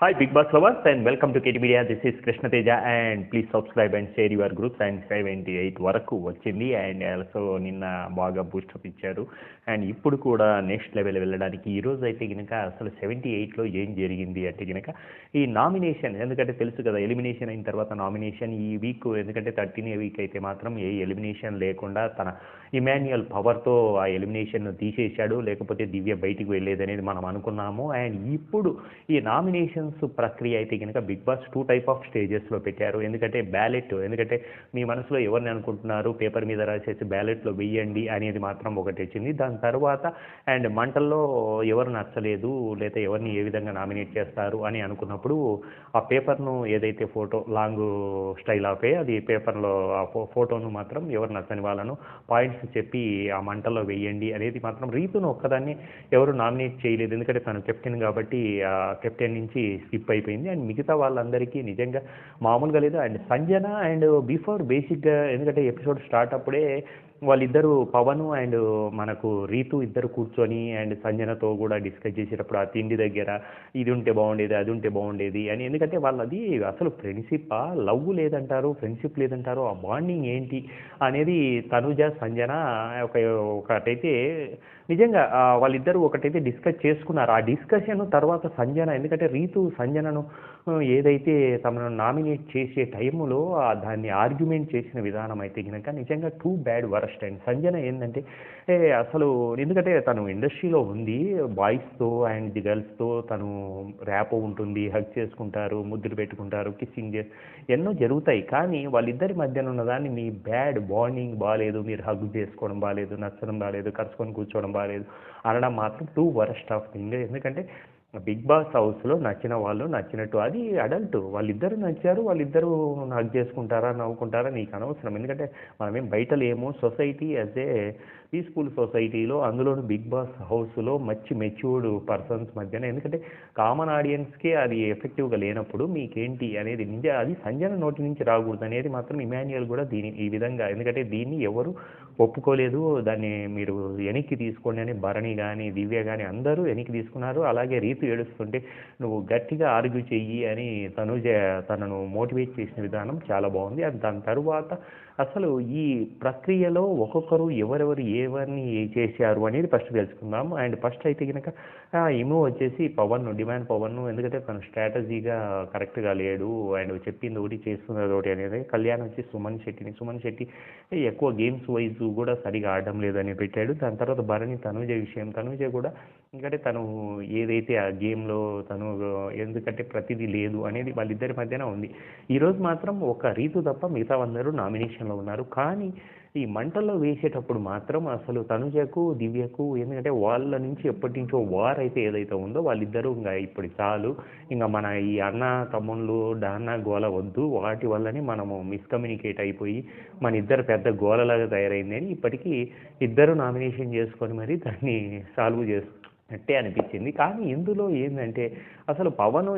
Hi, Big Boss lovers, and welcome to KT Media. This is Krishna Teja, and please subscribe and share your groups. And 528 వరకు వచ్చింది and also నిన్న బాగా boost up ఇచ్చారు and ఇప్పుడు కూడా next level వెళ్ళడానికి ఈ రోజు అయితే కనుక అసలు సెవెంటీ ఎయిట్లో ఏం జరిగింది అంటే కనుక ఈ నామినేషన్ ఎందుకంటే తెలుసు కదా ఎలిమినేషన్ అయిన తర్వాత నామినేషన్ ఈ వీక్ ఎందుకంటే థర్టీన్ వీక్ అయితే మాత్రం ఏ ఎలిమినేషన్ లేకుండా తన ఇమాన్యుయల్ పవర్తో ఆ ఎలిమినేషన్ తీసేశాడు లేకపోతే దివ్య బయటికి వెళ్ళేది అనేది మనం అనుకున్నాము అండ్ ఇప్పుడు ఈ నామినేషన్ ఎలక్షన్స్ ప్రక్రియ అయితే కనుక Bigg Boss two type of స్టేజెస్లో పెట్టారు. ఎందుకంటే బ్యాలెట్ ఎందుకంటే మీ మనసులో ఎవరిని అనుకుంటున్నారు పేపర్ మీద రాసేసి బ్యాలెట్లో వెయ్యండి అనేది మాత్రం ఒకటి వచ్చింది. దాని తర్వాత అండ్ మంటల్లో ఎవరు నచ్చలేదు లేదా ఎవరిని ఏ విధంగా నామినేట్ చేస్తారు అని అనుకున్నప్పుడు ఆ పేపర్ను ఏదైతే ఫోటో లాంగ్ స్టైల్ ఆఫే అది పేపర్లో ఆ ఫో- ఫోటోను మాత్రం ఎవరు నచ్చని వాళ్ళను పాయింట్స్ చెప్పి ఆ మంటల్లో వేయండి అనేది మాత్రం రీతును ఒక్కదాన్ని ఎవరు నామినేట్ చేయలేదు. ఎందుకంటే తను కెప్టెన్ కాబట్టి ఆ కెప్టెన్ నుంచి స్కిప్ అయిపోయింది. అండ్ మిగతా వాళ్ళందరికీ నిజంగా మామూలుగా లేదు. అండ్ సంజన అండ్ బిఫోర్ బేసిక్గా ఎందుకంటే ఎపిసోడ్ స్టార్ట్ అప్పుడే వాళ్ళిద్దరు పవన్ అండ్ మనకు రీతు ఇద్దరు కూర్చొని అండ్ సంజనతో కూడా డిస్కస్ చేసేటప్పుడు ఆ తిండి దగ్గర ఇది ఉంటే బాగుండేది అది ఉంటే బాగుండేది అని. ఎందుకంటే వాళ్ళది అసలు ఫ్రెండ్షిప్ లవ్ లేదంటారు ఫ్రెండ్షిప్ లేదంటారు ఆ బాండింగ్ ఏంటి అనేది తనుజ సంజన ఒక ఒకటైతే నిజంగా వాళ్ళిద్దరూ ఒకటైతే డిస్కస్ చేసుకున్నారు. ఆ డిస్కషన్ తర్వాత సంజన ఎందుకంటే రీతు సంజనను ఏదైతే తమను నామినేట్ చేసే టైంలో దాన్ని ఆర్గ్యుమెంట్ చేసిన విధానం అయితే కనుక నిజంగా too bad work. Worst and Sanjana ఏంటంటే ఏ, అసలు ఎందుకంటే తను ఇండస్ట్రీలో ఉంది బాయ్స్తో అండ్ ది గర్ల్స్తో తను ర్యాప్ ఉంటుంది హగ్ చేసుకుంటారు ముద్దులు పెట్టుకుంటారు కిస్సింగ్ చే ఎన్నో జరుగుతాయి. కానీ వాళ్ళిద్దరి మధ్యన ఉన్నదాన్ని మీ బ్యాడ్ బాండింగ్ బాగాలేదు మీరు హగ్ చేసుకోవడం బాగాలేదు నచ్చడం బాగాలేదు కరుచుకొని కూర్చోవడం బాగాలేదు అనడం మాత్రం టూ వరస్ట్ ఆఫ్ థింగ్ ఎందుకంటే బిగ్ బాస్ హౌస్లో నచ్చిన వాళ్ళు నచ్చినట్టు. అది అడల్ట్ వాళ్ళిద్దరు నచ్చారు వాళ్ళిద్దరూ నాకు చేసుకుంటారా నవ్వుకుంటారా నీకు అనవసరం. ఎందుకంటే మనమేం బయట లేము. సొసైటీ యాజ్ ఏ పీస్ఫుల్ సొసైటీలో అందులోనూ బిగ్ బాస్ హౌస్లో మంచి మెచ్యూర్డ్ పర్సన్స్ మధ్యన. ఎందుకంటే కామన్ ఆడియన్స్కే అది ఎఫెక్టివ్గా లేనప్పుడు మీకేంటి అనేది నిజ అది సంజన నోటి నుంచి రాకూడదు అనేది మాత్రం ఇమాన్యుయల్ కూడా దీని ఈ విధంగా. ఎందుకంటే దీన్ని ఎవరు ఒప్పుకోలేదు. దాన్ని మీరు వెనక్కి తీసుకోండి అని భరణి కానీ దివ్య కానీ అందరూ వెనక్కి తీసుకున్నారు. అలాగే రీతు ఏడుస్తుంటే నువ్వు గట్టిగా ఆర్గ్యూ చెయ్యి అని తనుజ తనను మోటివేట్ చేసిన విధానం చాలా బాగుంది. అది దాని తరువాత అసలు ఈ ప్రక్రియలో ఒక్కొక్కరు ఎవరెవరు ఎవరిని చేశారు అనేది ఫస్ట్ తెలుసుకుందాం. అండ్ ఫస్ట్ అయితే కనుక ఇమో వచ్చేసి పవన్ డిమాండ్ పవన్ ఎందుకంటే తను స్ట్రాటజీగా కరెక్ట్గా లేడు. అండ్ చెప్పింది ఒకటి చేస్తున్నది ఒకటి అనేది కళ్యాణ్ వచ్చి సుమన్ శెట్టిని సుమన్ శెట్టి ఎక్కువ గేమ్స్ వైజ్ కూడా సరిగా ఆడడం లేదని పెట్టాడు. దాని తర్వాత భరణి తనుజ విషయం. తనుజ కూడా ఎందుకంటే తను ఏదైతే ఆ గేమ్లో తను ఎందుకంటే ప్రతిదీ లేదు అనేది వాళ్ళిద్దరి మధ్యన ఉంది. ఈరోజు మాత్రం ఒక రీతు తప్ప మిగతా అందరూ నామినేషన్లో ఉన్నారు. కానీ ఈ మంటల్లో వేసేటప్పుడు మాత్రం అసలు తనుజకు దివ్యకు ఎందుకంటే వాళ్ళ నుంచి ఎప్పటి నుంచో వార్ అయితే ఏదైతే ఉందో వాళ్ళిద్దరూ ఇంకా ఇప్పుడు చాలు. ఇంకా మన ఈ అన్న తమ్ముళ్ళు డాన్న గోల వద్దు. వాటి వల్లనే మనము మిస్కమ్యూనికేట్ అయిపోయి మన ఇద్దరు పెద్ద గోలలాగా తయారైంది అని ఇప్పటికీ ఇద్దరు నామినేషన్ చేసుకొని మరి దాన్ని సాల్వ్ చేసు అట్టే అనిపించింది. కానీ ఇందులో ఏంటంటే అసలు పవన్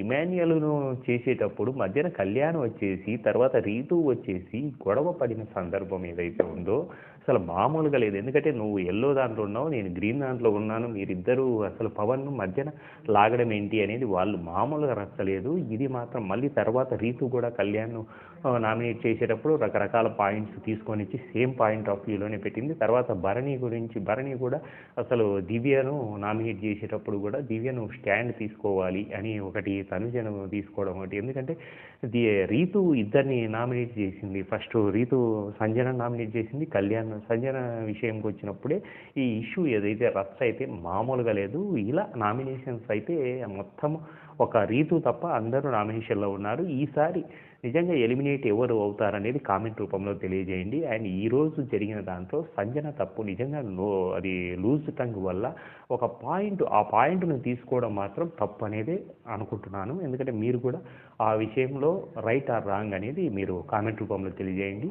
ఇమాన్యుయల్ను చేసేటప్పుడు మధ్యన కళ్యాణ్ వచ్చేసి తర్వాత రీతు వచ్చేసి గొడవ పడిన సందర్భం ఏదైతే ఉందో అసలు మామూలుగా లేదు. ఎందుకంటే నువ్వు ఎల్లో దాంట్లో ఉన్నావు నేను గ్రీన్ దాంట్లో ఉన్నాను మీరిద్దరూ అసలు పవన్ను మధ్యన లాగడం ఏంటి అనేది వాళ్ళు మామూలుగా రచ్చలేదు ఇది మాత్రం మళ్ళీ తర్వాత రీతు కూడా కళ్యాణ్ నామినేట్ చేసేటప్పుడు రకరకాల పాయింట్స్ తీసుకొని ఇచ్చి సేమ్ పాయింట్ ఆఫ్ వ్యూలోనే పెట్టింది. తర్వాత భరణి గురించి భరణి కూడా అసలు దివ్యను నామినేట్ చేసేటప్పుడు కూడా దివ్యను స్టాండ్ తీసుకోవాలి అని ఒకటి తనుజను తీసుకోవడం ఒకటి. ఎందుకంటే ది రీతు ఇద్దరిని నామినేట్ చేసింది. ఫస్ట్ రీతు సంజన నామినేట్ చేసింది. కళ్యాణ్ సంజన విషయంకి వచ్చినప్పుడే ఈ ఇష్యూ ఏదైతే రచ్చ అయితే మామూలుగా లేదు. ఇలా నామినేషన్స్ అయితే మొత్తం ఒక రీతు తప్ప అందరూ నామినేషన్లో ఉన్నారు. ఈసారి నిజంగా ఎలిమినేట్ ఎవరు అవుతారనేది కామెంట్ రూపంలో తెలియజేయండి. అండ్ ఈ రోజు జరిగిన దాంట్లో సంజన తప్పు నిజంగా లో అది లూజ్ టంగ్ వల్ల ఒక పాయింట్ ఆ పాయింట్ను తీసుకోవడం మాత్రం తప్పు అనేది అనుకుంటున్నాను. ఎందుకంటే మీరు కూడా ఆ విషయంలో రైట్ ఆర్ రాంగ్ అనేది మీరు కామెంట్ రూపంలో తెలియజేయండి.